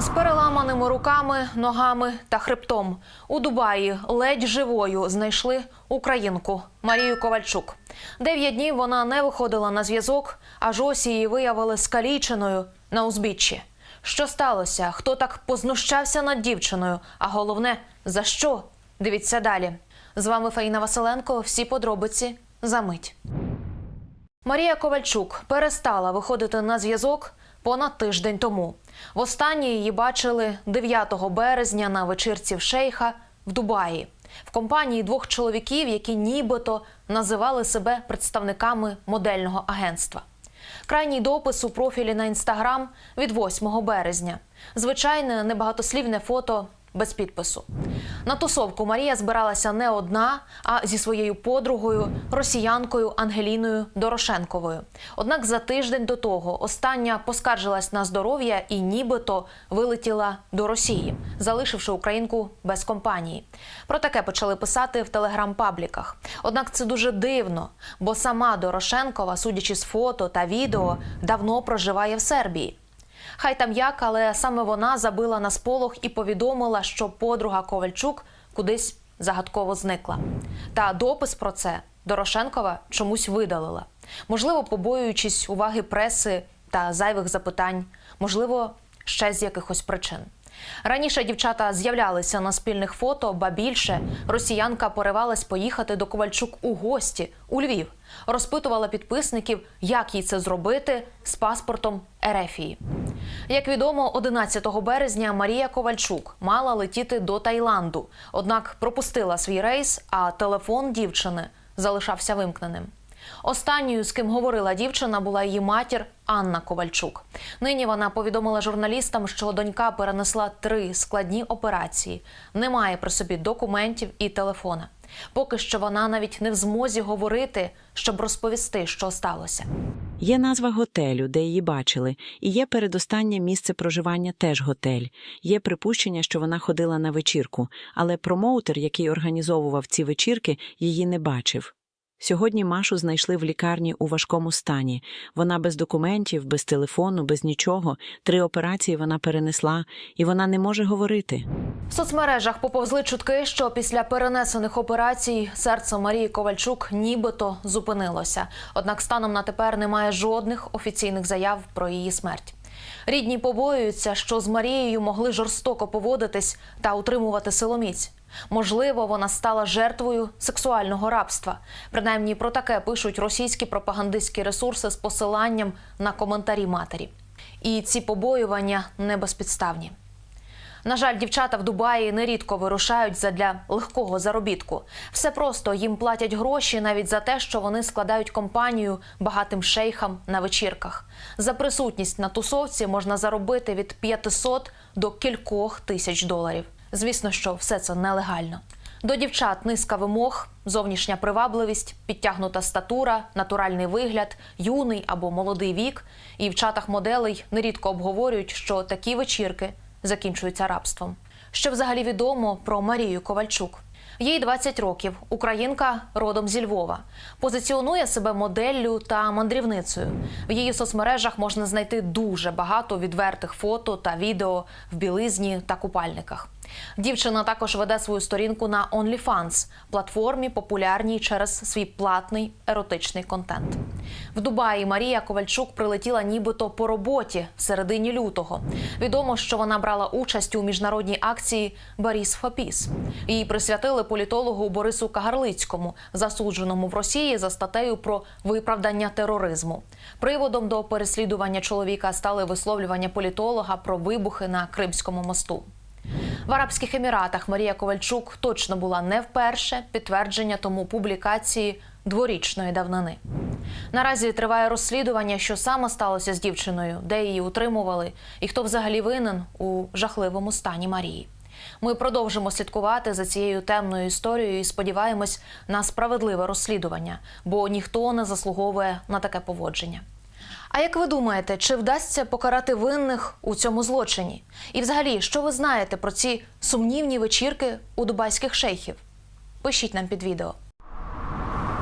З переламаними руками, ногами та хребтом у Дубаї ледь живою знайшли українку Марію Ковальчук. Дев'ять днів вона не виходила на зв'язок, аж ось її виявили скаліченою на узбіччі. Що сталося? Хто так познущався над дівчиною? А головне, за що? Дивіться далі. З вами Фаїна Василенко. Всі подробиці за мить. Марія Ковальчук перестала виходити на зв'язок понад тиждень тому. Востаннє її бачили 9 березня на вечірці в шейха в Дубаї в компанії двох чоловіків, які нібито називали себе представниками модельного агентства. Крайній допис у профілі на інстаграм від 8 березня. Звичайне небагатослівне фото без підпису. На тусовку Марія збиралася не одна, а зі своєю подругою, росіянкою Ангеліною Дорошенковою. Однак за тиждень до того остання поскаржилась на здоров'я і нібито вилетіла до Росії, залишивши українку без компанії. Про таке почали писати в телеграм-пабліках. Однак це дуже дивно, бо сама Дорошенкова, судячи з фото та відео, давно проживає в Сербії. Хай там як, але саме вона забила на сполох і повідомила, що подруга Ковальчук кудись загадково зникла. Та допис про це Дорошенкова чомусь видалила. Можливо, побоюючись уваги преси та зайвих запитань, можливо, ще з якихось причин. Раніше дівчата з'являлися на спільних фото, ба більше росіянка поривалась поїхати до Ковальчук у гості у Львів, розпитувала підписників, як їй це зробити з паспортом Ерефії. Як відомо, 11 березня Марія Ковальчук мала летіти до Таїланду, однак пропустила свій рейс, а телефон дівчини залишався вимкненим. Останньою, з ким говорила дівчина, була її матір Анна Ковальчук. Нині вона повідомила журналістам, що донька перенесла три складні операції, не має при собі документів і телефона. Поки що вона навіть не в змозі говорити, щоб розповісти, що сталося. Є назва готелю, де її бачили, і є передостаннє місце проживання теж готель. Є припущення, що вона ходила на вечірку, але промоутер, який організовував ці вечірки, її не бачив. Сьогодні Машу знайшли в лікарні у важкому стані. Вона без документів, без телефону, без нічого. Три операції вона перенесла, і вона не може говорити. В соцмережах поповзли чутки, що після перенесених операцій серце Марії Ковальчук нібито зупинилося. Однак станом на тепер немає жодних офіційних заяв про її смерть. Рідні побоюються, що з Марією могли жорстоко поводитись та утримувати силоміць. Можливо, вона стала жертвою сексуального рабства. Принаймні про таке пишуть російські пропагандистські ресурси з посиланням на коментарі матері. І ці побоювання не безпідставні. На жаль, дівчата в Дубаї нерідко вирушають задля легкого заробітку. Все просто їм платять гроші навіть за те, що вони складають компанію багатим шейхам на вечірках. За присутність на тусовці можна заробити від 500 до кількох тисяч доларів. Звісно, що все це нелегально. До дівчат низка вимог, зовнішня привабливість, підтягнута статура, натуральний вигляд, юний або молодий вік. І в чатах моделей нерідко обговорюють, що такі вечірки закінчуються рабством. Що взагалі відомо про Марію Ковальчук? Їй 20 років, українка родом зі Львова. Позиціонує себе моделлю та мандрівницею. В її соцмережах можна знайти дуже багато відвертих фото та відео в білизні та купальниках. Дівчина також веде свою сторінку на OnlyFans – платформі, популярній через свій платний еротичний контент. В Дубаї Марія Ковальчук прилетіла нібито по роботі в середині лютого. Відомо, що вона брала участь у міжнародній акції Борис Фапіс. Її присвятили політологу Борису Кагарлицькому, засудженому в Росії за статтею про виправдання тероризму. Приводом до переслідування чоловіка стали висловлювання політолога про вибухи на Кримському мосту. В Арабських Еміратах Марія Ковальчук точно була не вперше. Підтвердження тому публікації дворічної давнини. Наразі триває розслідування, що саме сталося з дівчиною, де її утримували, і хто взагалі винен у жахливому стані Марії. Ми продовжимо слідкувати за цією темною історією і сподіваємось на справедливе розслідування, бо ніхто не заслуговує на таке поводження. А як ви думаєте, чи вдасться покарати винних у цьому злочині? І взагалі, що ви знаєте про ці сумнівні вечірки у дубайських шейхів? Пишіть нам під відео.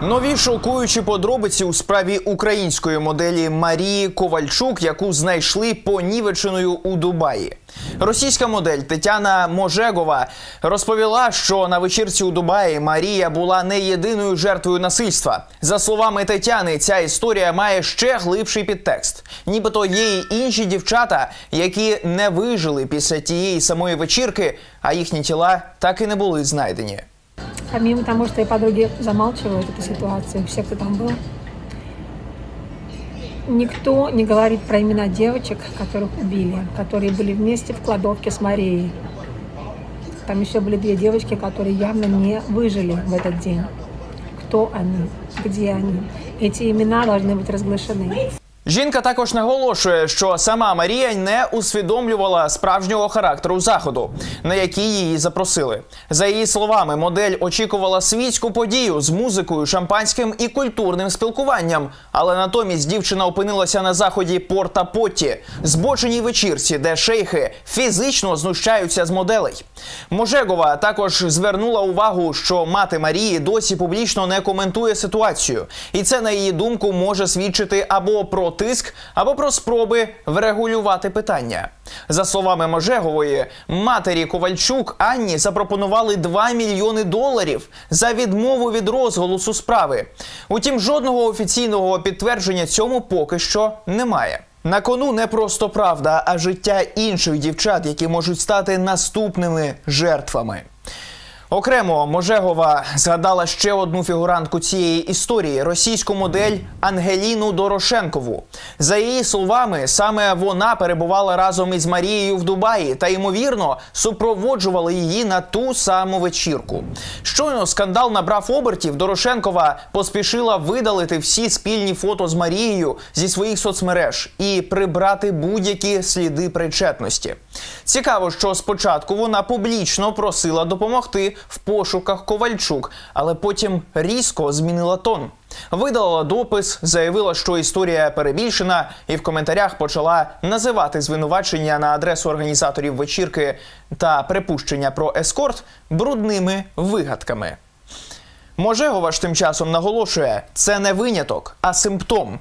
Нові шокуючі подробиці у справі української моделі Марії Ковальчук, яку знайшли понівеченою у Дубаї. Російська модель Тетяна Можегова розповіла, що на вечірці у Дубаї Марія була не єдиною жертвою насильства. За словами Тетяни, ця історія має ще глибший підтекст. Нібито є й інші дівчата, які не вижили після тієї самої вечірки, а їхні тіла так і не були знайдені. Помимо того, что и подруги замалчивают эту ситуацию, все, кто там был, никто не говорит про имена девочек, которых убили, которые были вместе в кладовке с Марией. Там еще были две девочки, которые явно не выжили в этот день. Кто они? Где они? Эти имена должны быть разглашены. Жінка також наголошує, що сама Марія не усвідомлювала справжнього характеру заходу, на який її запросили. За її словами, модель очікувала світську подію з музикою, шампанським і культурним спілкуванням. Але натомість дівчина опинилася на заході Порта Потті, збоченій вечірці, де шейхи фізично знущаються з моделей. Можегова також звернула увагу, що мати Марії досі публічно не коментує ситуацію, і це на її думку може свідчити або про тиск, або про спроби врегулювати питання. За словами Можегової, матері Ковальчук Анні запропонували 2 мільйони доларів за відмову від розголосу справи. Утім, жодного офіційного підтвердження цьому поки що немає. На кону не просто правда, а життя інших дівчат, які можуть стати наступними жертвами. Окремо Можегова згадала ще одну фігурантку цієї історії російську модель Ангеліну Дорошенкову. За її словами, саме вона перебувала разом із Марією в Дубаї та ймовірно супроводжувала її на ту саму вечірку. Щойно скандал набрав обертів. Дорошенкова поспішила видалити всі спільні фото з Марією зі своїх соцмереж і прибрати будь-які сліди причетності. Цікаво, що спочатку вона публічно просила допомогти в пошуках Ковальчук, але потім різко змінила тон. Видалила допис, заявила, що історія перебільшена, і в коментарях почала називати звинувачення на адресу організаторів вечірки та припущення про ескорт брудними вигадками. Можегова ж тим часом наголошує, це не виняток, а симптом.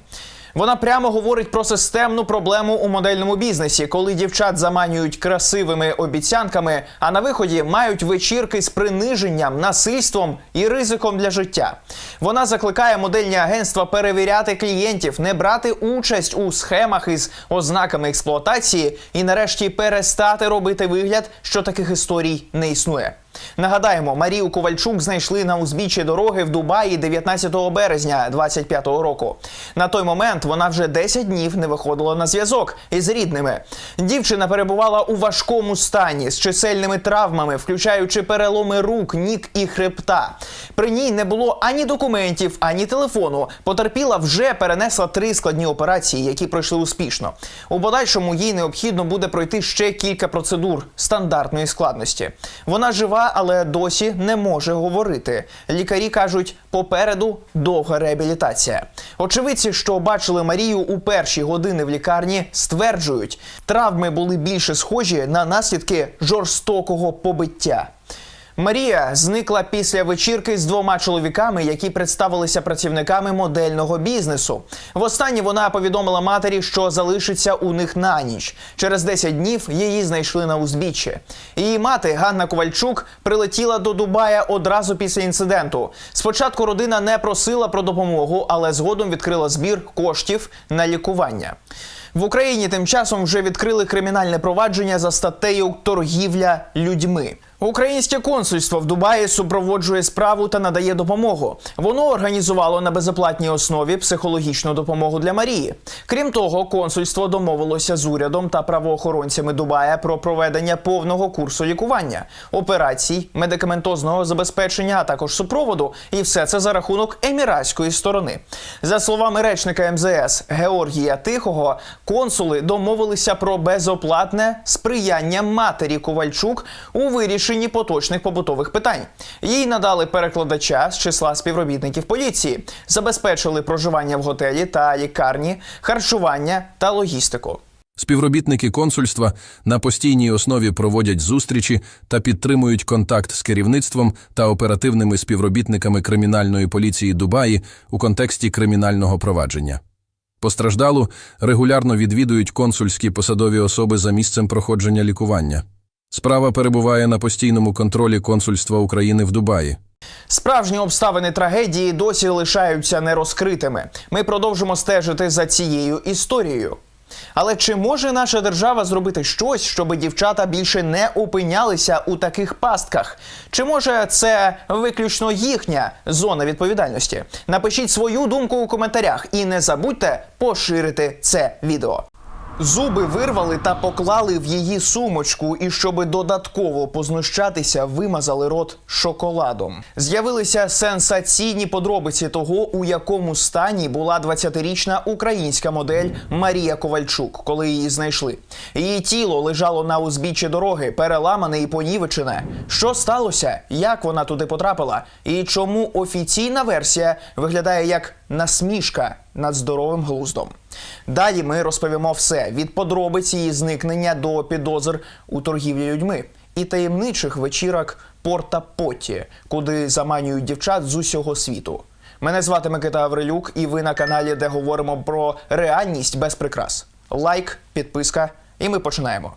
Вона прямо говорить про системну проблему у модельному бізнесі, коли дівчат заманюють красивими обіцянками, а на виході мають вечірки з приниженням, насильством і ризиком для життя. Вона закликає модельні агентства перевіряти клієнтів, не брати участь у схемах із ознаками експлуатації і, нарешті, перестати робити вигляд, що таких історій не існує. Нагадаємо, Марію Ковальчук знайшли на узбіччі дороги в Дубаї 19 березня 25-го року. На той момент вона вже 10 днів не виходила на зв'язок із рідними. Дівчина перебувала у важкому стані з чисельними травмами, включаючи переломи рук, ніг і хребта. При ній не було ані документів, ані телефону. Потерпіла вже перенесла три складні операції, які пройшли успішно. У подальшому їй необхідно буде пройти ще кілька процедур стандартної складності. Вона жива, але досі не може говорити. Лікарі кажуть, попереду довга реабілітація. Очевидці, що бачили Марію у перші години в лікарні, стверджують, травми були більше схожі на наслідки жорстокого побиття. Марія зникла після вечірки з двома чоловіками, які представилися працівниками модельного бізнесу. Востаннє вона повідомила матері, що залишиться у них на ніч. Через 10 днів її знайшли на узбіччі. Її мати Ганна Ковальчук прилетіла до Дубая одразу після інциденту. Спочатку родина не просила про допомогу, але згодом відкрила збір коштів на лікування. В Україні тим часом вже відкрили кримінальне провадження за статтею торгівля людьми. Українське консульство в Дубаї супроводжує справу та надає допомогу. Воно організувало на безоплатній основі психологічну допомогу для Марії. Крім того, консульство домовилося з урядом та правоохоронцями Дубая про проведення повного курсу лікування, операцій, медикаментозного забезпечення, а також супроводу. І все це за рахунок еміратської сторони. За словами речника МЗС Георгія Тихого, консули домовилися про безоплатне сприяння матері Ковальчук у вирішенні поточних побутових питань. Їй надали перекладача з числа співробітників поліції, забезпечили проживання в готелі та лікарні, харчування та логістику. Співробітники консульства на постійній основі проводять зустрічі та підтримують контакт з керівництвом та оперативними співробітниками кримінальної поліції Дубаї у контексті кримінального провадження. Постраждалу регулярно відвідують консульські посадові особи за місцем проходження лікування. Справа перебуває на постійному контролі консульства України в Дубаї. Справжні обставини трагедії досі лишаються нерозкритими. Ми продовжимо стежити за цією історією. Але чи може наша держава зробити щось, щоб дівчата більше не опинялися у таких пастках? Чи може це виключно їхня зона відповідальності? Напишіть свою думку у коментарях і не забудьте поширити це відео. Зуби вирвали та поклали в її сумочку, і щоби додатково познущатися, вимазали рот шоколадом. З'явилися сенсаційні подробиці того, у якому стані була 20-річна українська модель Марія Ковальчук, коли її знайшли. Її тіло лежало на узбіччі дороги, переламане і понівечене. Що сталося? Як вона туди потрапила? І чому офіційна версія виглядає як насмішка над здоровим глуздом? Далі ми розповімо все від подробиць її зникнення до підозр у торгівлі людьми і таємничих вечірок Порта Потті, куди заманюють дівчат з усього світу. Мене звати Микита Аврилюк, і ви на каналі, де говоримо про реальність без прикрас. Лайк, підписка, і ми починаємо.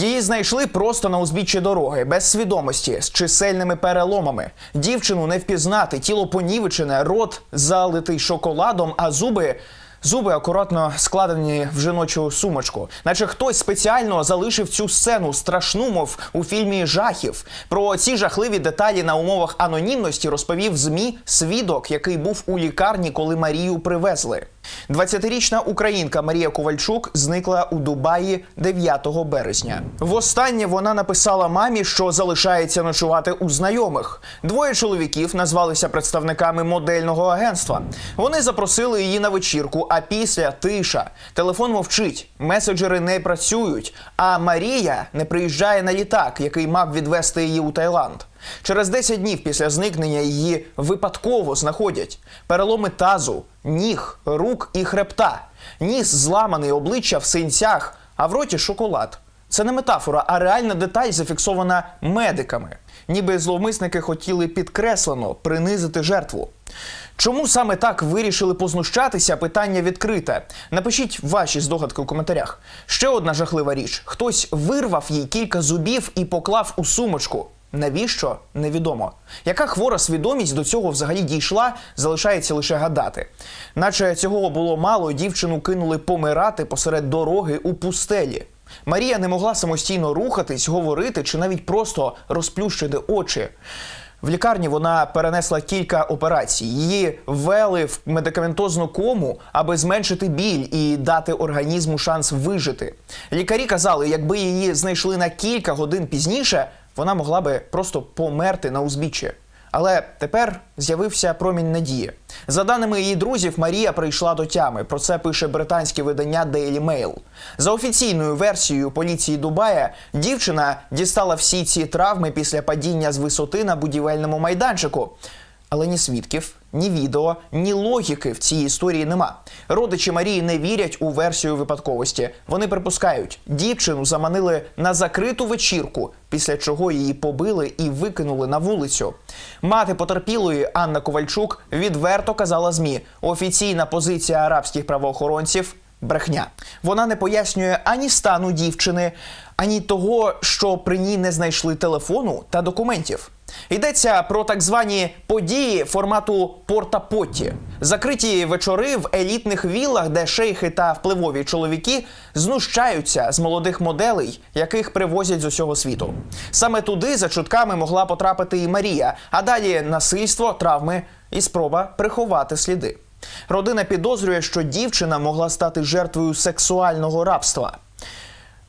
Її знайшли просто на узбіччі дороги, без свідомості, з чисельними переломами. Дівчину не впізнати, тіло понівечене, рот залитий шоколадом, а зуби. Зуби акуратно складені в жіночу сумочку, наче хтось спеціально залишив цю сцену страшну, мов у фільмі жахів. Про ці жахливі деталі на умовах анонімності розповів змі свідок, який був у лікарні, коли Марію привезли. 20-річна українка Марія Ковальчук зникла у Дубаї 9 березня. Востаннє вона написала мамі, що залишається ночувати у знайомих. Двоє чоловіків назвалися представниками модельного агентства. Вони запросили її на вечірку, а після тиша. Телефон мовчить, меседжери не працюють. А Марія не приїжджає на літак, який мав відвести її у Таїланд. Через 10 днів після зникнення її випадково знаходять переломи тазу, ніг, рук і хребта, ніс зламаний обличчя в синцях, а в роті шоколад. Це не метафора, а реальна деталь зафіксована медиками. Ніби зловмисники хотіли підкреслено принизити жертву. Чому саме так вирішили познущатися? Питання відкрите. Напишіть ваші здогадки у коментарях. Ще одна жахлива річ: хтось вирвав їй кілька зубів і поклав у сумочку. Навіщо невідомо. Яка хвора свідомість до цього взагалі дійшла, залишається лише гадати. Наче цього було мало, дівчину кинули помирати посеред дороги у пустелі. Марія не могла самостійно рухатись, говорити чи навіть просто розплющити очі. В лікарні вона перенесла кілька операцій. Її ввели в медикаментозну кому, аби зменшити біль і дати організму шанс вижити. Лікарі казали, якби її знайшли на кілька годин пізніше, вона могла би просто померти на узбіччі. Але тепер з'явився промінь надії. За даними її друзів, Марія прийшла до тями. Про це пише британське видання Daily Mail. За офіційною версією поліції Дубая, дівчина дістала всі ці травми після падіння з висоти на будівельному майданчику. Але ні свідків, ні відео, ні логіки в цій історії нема. Родичі Марії не вірять у версію випадковості. Вони припускають, дівчину заманили на закриту вечірку, після чого її побили і викинули на вулицю. Мати потерпілої Анна Ковальчук відверто казала змі: офіційна позиція арабських правоохоронців. Брехня. Вона не пояснює ані стану дівчини, ані того, що при ній не знайшли телефону та документів. Йдеться про так звані події формату порта Потті. закриті вечори в елітних віллах, де шейхи та впливові чоловіки знущаються з молодих моделей, яких привозять з усього світу. Саме туди за чутками могла потрапити і Марія, а далі насильство, травми і спроба приховати сліди. Родина підозрює, що дівчина могла стати жертвою сексуального рабства.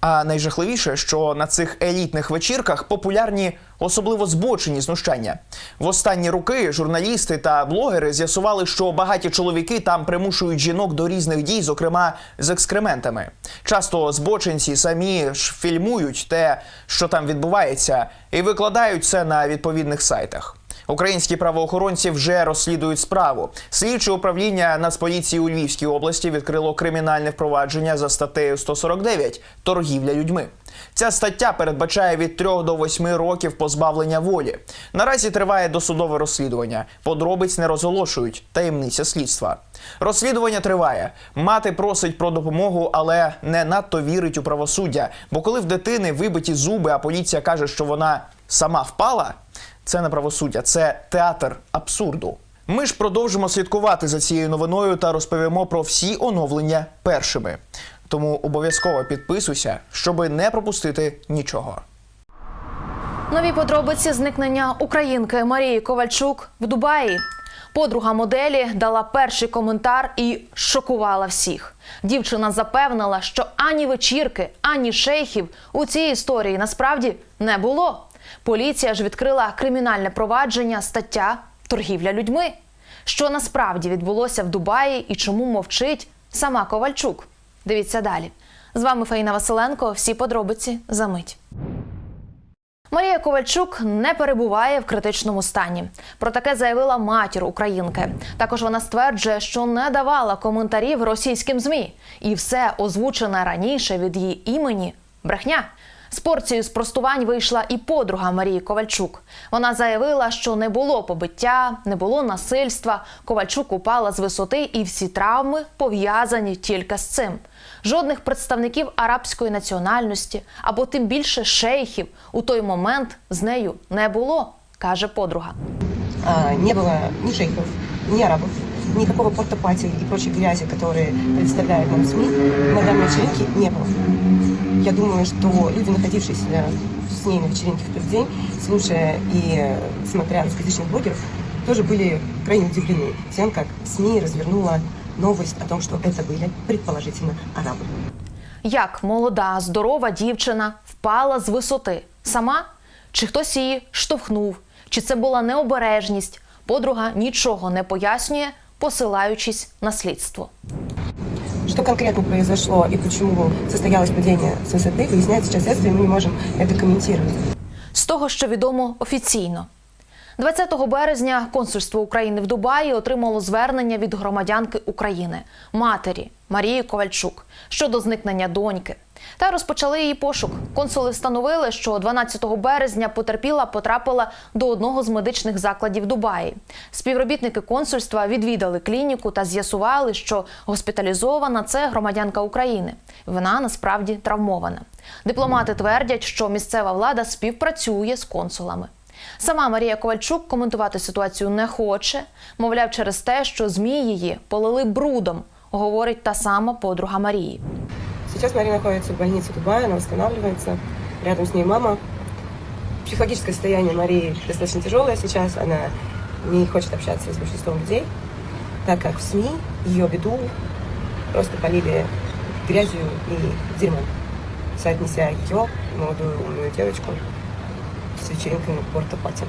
А найжахливіше, що на цих елітних вечірках популярні особливо збочені знущання. В останні роки журналісти та блогери з'ясували, що багаті чоловіки там примушують жінок до різних дій, зокрема з екскрементами. Часто збочинці самі ж фільмують те, що там відбувається, і викладають це на відповідних сайтах. Українські правоохоронці вже розслідують справу. Слідче управління Нацполіції у Львівській області відкрило кримінальне впровадження за статтею 149 торгівля людьми. Ця стаття передбачає від 3 до 8 років позбавлення волі. Наразі триває досудове розслідування. Подробиць не розголошують. Таємниця слідства. Розслідування триває. Мати просить про допомогу, але не надто вірить у правосуддя. Бо коли в дитини вибиті зуби, а поліція каже, що вона сама впала, це не правосуддя, це театр абсурду. Ми ж продовжимо слідкувати за цією новиною та розповімо про всі оновлення першими. Тому обов'язково підписуйся, щоби не пропустити нічого. Нові подробиці зникнення українки Марії Ковальчук в Дубаї. Подруга моделі дала перший коментар і шокувала всіх. Дівчина запевнила, що ані вечірки, ані шейхів у цій історії насправді не було. Поліція ж відкрила кримінальне провадження стаття торгівля людьми. Що насправді відбулося в Дубаї і чому мовчить сама Ковальчук? Дивіться далі. З вами Фаїна Василенко. Всі подробиці за мить. Марія Ковальчук не перебуває в критичному стані. Про таке заявила матір українки. Також вона стверджує, що не давала коментарів російським змі, і все озвучене раніше від її імені брехня. З порцією спростувань вийшла і подруга Марії Ковальчук. Вона заявила, що не було побиття, не було насильства. Ковальчук упала з висоти, і всі травми пов'язані тільки з цим. Жодних представників арабської національності або тим більше шейхів у той момент з нею не було, каже подруга. А, не было ни шейхов, ни арабов, никакого портопати и прочей грязи, которые представляют нам СМИ, на данной вечеринке не было. Я думаю, что люди, находившиеся с ней на вечеринке в тот день, слушая и э, смотря русскоязычных блогеров, тоже были крайне удивлены тем, как СМИ развернула новость о том, что это были предположительно арабы. Як молода, здорова дівчина впала з висоти сама? Чи хтось її штовхнув? Чи це була необережність? Подруга нічого не пояснює, посилаючись на слідство. Что конкретно произошло и почему состоялось падение с высоты, выясняет сейчас следствие, и мы не можем это комментировать. З того, що відомо офіційно. 20 березня консульство України в Дубаї отримало звернення від громадянки України, матері Марії Ковальчук щодо зникнення доньки. Та розпочали її пошук. Консули встановили, що 12 березня потерпіла потрапила до одного з медичних закладів Дубаї. Співробітники консульства відвідали клініку та з'ясували, що госпіталізована це громадянка України. Вона насправді травмована. Дипломати твердять, що місцева влада співпрацює з консулами. Сама Марія Ковальчук коментувати ситуацію не хоче, мовляв, через те, що змі її полили брудом, говорить та сама подруга Марії. Сейчас Мария находится в больнице Дубая, она восстанавливается. Рядом с ней мама. Психологическое состояние Марии достаточно тяжелое сейчас. Она не хочет общаться с большинством людей, так как в СМИ ее беду просто полили грязью и дерьмом, соотнеся ее, молодую умную девочку, с вечеринкой на порто-пати.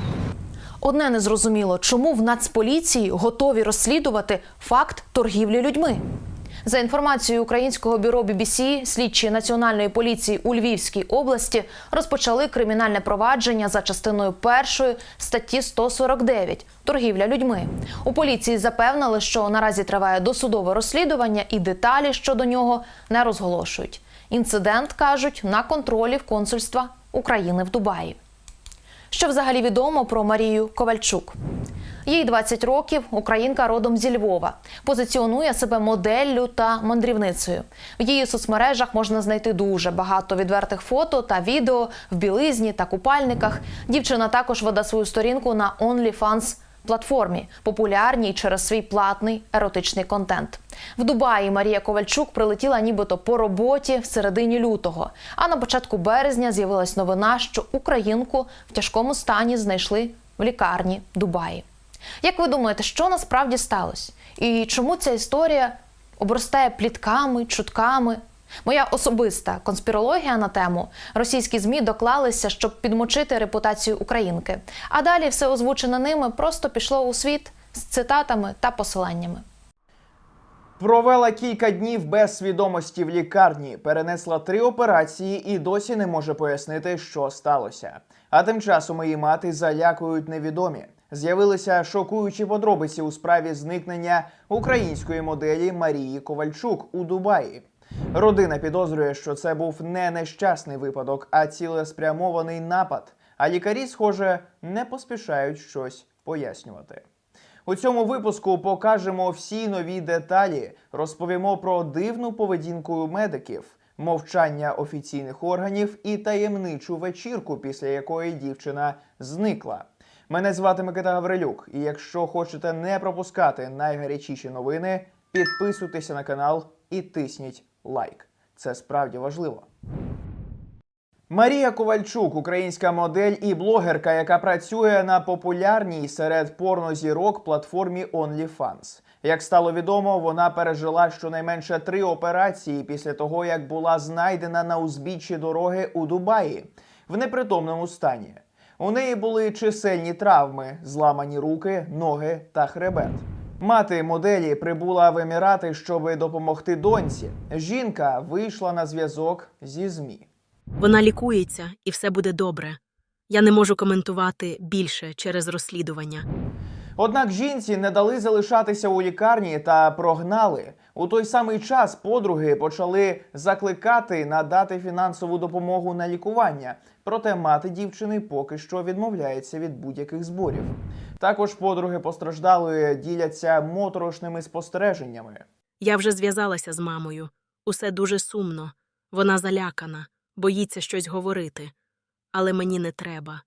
Одне незрозуміло, чому в Нацполіції готові розслідувати факт торгівлі людьми. За інформацією українського бюро BBC, слідчі національної поліції у Львівській області розпочали кримінальне провадження за частиною першої статті 149 торгівля людьми. У поліції запевнили, що наразі триває досудове розслідування і деталі щодо нього не розголошують. Інцидент кажуть на контролі в консульства України в Дубаї. Що взагалі відомо про Марію Ковальчук? Їй 20 років, українка родом зі Львова. Позиціонує себе моделлю та мандрівницею. В її соцмережах можна знайти дуже багато відвертих фото та відео в білизні та купальниках. Дівчина також веде свою сторінку на OnlyFans платформі, популярній через свій платний еротичний контент. В Дубаї Марія Ковальчук прилетіла нібито по роботі в середині лютого. А на початку березня з'явилась новина, що українку в тяжкому стані знайшли в лікарні Дубаї. Як ви думаєте, що насправді сталося? І чому ця історія обростає плітками, чутками? Моя особиста конспірологія на тему російські змі доклалися, щоб підмочити репутацію українки. А далі все озвучене ними просто пішло у світ з цитатами та посиланнями. Провела кілька днів без свідомості в лікарні, перенесла три операції і досі не може пояснити, що сталося. А тим часом її мати залякують невідомі. З'явилися шокуючі подробиці у справі зникнення української моделі Марії Ковальчук у Дубаї. Родина підозрює, що це був не нещасний випадок, а цілеспрямований напад. А лікарі, схоже, не поспішають щось пояснювати. У цьому випуску покажемо всі нові деталі, розповімо про дивну поведінку медиків, мовчання офіційних органів і таємничу вечірку, після якої дівчина зникла. Мене звати Микита Гаврилюк, і якщо хочете не пропускати найгарячіші новини, підписуйтеся на канал і тисніть лайк. Це справді важливо. Марія Ковальчук, українська модель і блогерка, яка працює на популярній серед порнозірок платформі OnlyFans. Як стало відомо, вона пережила щонайменше три операції після того, як була знайдена на узбіччі дороги у Дубаї в непритомному стані. У неї були чисельні травми, зламані руки, ноги та хребет. Мати моделі прибула в Емірати, щоб допомогти доньці. Жінка вийшла на зв'язок зі ЗМІ. Вона лікується і все буде добре. Я не можу коментувати більше через розслідування. Однак жінці не дали залишатися у лікарні та прогнали. У той самий час подруги почали закликати надати фінансову допомогу на лікування. Проте мати дівчини поки що відмовляється від будь-яких зборів. Також подруги постраждалої діляться моторошними спостереженнями. Я вже зв'язалася з мамою. Усе дуже сумно. Вона залякана, боїться щось говорити. Але мені не треба.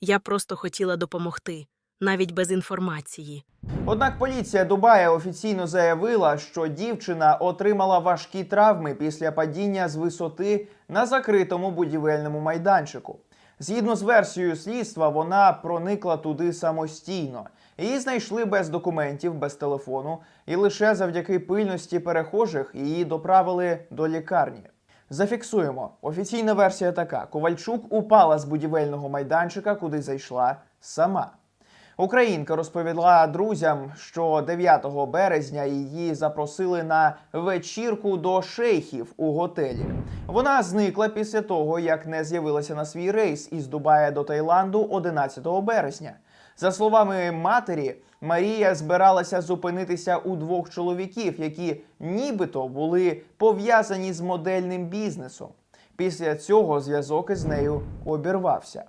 Я просто хотіла допомогти, навіть без інформації. Однак поліція Дубая офіційно заявила, що дівчина отримала важкі травми після падіння з висоти на закритому будівельному майданчику. Згідно з версією слідства, вона проникла туди самостійно. Її знайшли без документів, без телефону, і лише завдяки пильності перехожих її доправили до лікарні. Зафіксуємо. Офіційна версія така: Ковальчук упала з будівельного майданчика, куди зайшла сама. Українка розповіла друзям, що 9 березня її запросили на вечірку до шейхів у готелі. Вона зникла після того, як не з'явилася на свій рейс із Дубая до Таїланду 11 березня. За словами матері, Марія збиралася зупинитися у двох чоловіків, які нібито були пов'язані з модельним бізнесом. Після цього зв'язок із нею обірвався.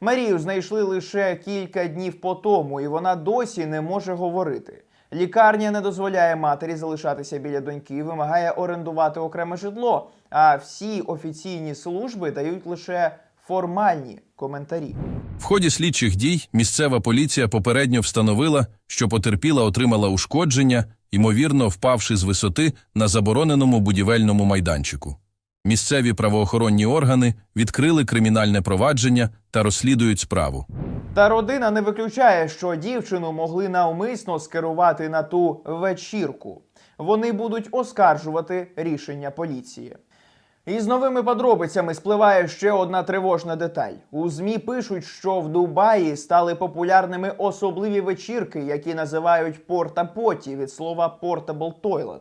Марію знайшли лише кілька днів по тому, і вона досі не може говорити. Лікарня не дозволяє матері залишатися біля доньки, вимагає орендувати окреме житло. А всі офіційні служби дають лише формальні коментарі. В ході слідчих дій місцева поліція попередньо встановила, що потерпіла отримала ушкодження, ймовірно, впавши з висоти на забороненому будівельному майданчику. Місцеві правоохоронні органи відкрили кримінальне провадження та розслідують справу. Та родина не виключає, що дівчину могли навмисно скерувати на ту вечірку. Вони будуть оскаржувати рішення поліції. І з новими подробицями спливає ще одна тривожна деталь. У ЗМІ пишуть, що в Дубаї стали популярними особливі вечірки, які називають порта-поті від слова portable toilet.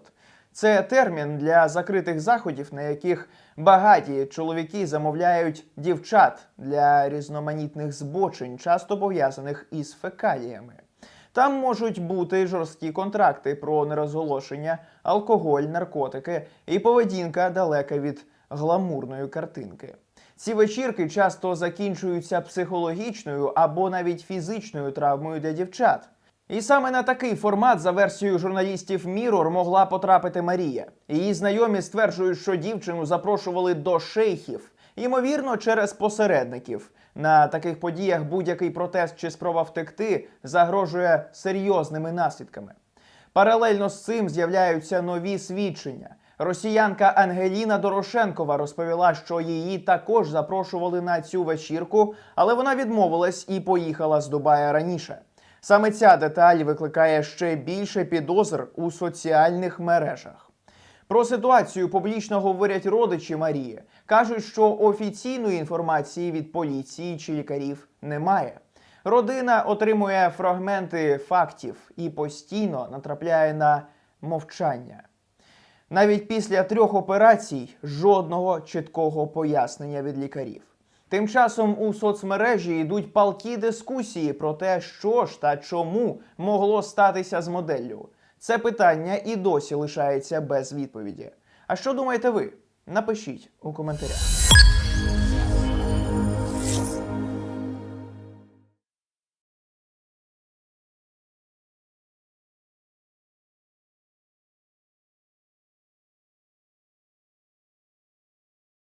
Це термін для закритих заходів, на яких багаті чоловіки замовляють дівчат для різноманітних збочень, часто пов'язаних із фекаліями. Там можуть бути жорсткі контракти про нерозголошення, алкоголь, наркотики і поведінка далека від гламурної картинки. Ці вечірки часто закінчуються психологічною або навіть фізичною травмою для дівчат. І саме на такий формат, за версією журналістів Mirror, могла потрапити Марія. Її знайомі стверджують, що дівчину запрошували до шейхів, ймовірно, через посередників. На таких подіях будь-який протест чи спроба втекти загрожує серйозними наслідками. Паралельно з цим з'являються нові свідчення. Росіянка Ангеліна Дорошенкова розповіла, що її також запрошували на цю вечірку, але вона відмовилась і поїхала з Дубая раніше. Саме ця деталь викликає ще більше підозр у соціальних мережах. Про ситуацію публічно говорять родичі Марії. кажуть, що офіційної інформації від поліції чи лікарів немає. Родина отримує фрагменти фактів і постійно натрапляє на мовчання. Навіть після трьох операцій жодного чіткого пояснення від лікарів. Тим часом у соцмережі йдуть палкі дискусії про те, що ж та чому могло статися з моделлю. Це питання і досі лишається без відповіді. А що думаєте ви? Напишіть у коментарях.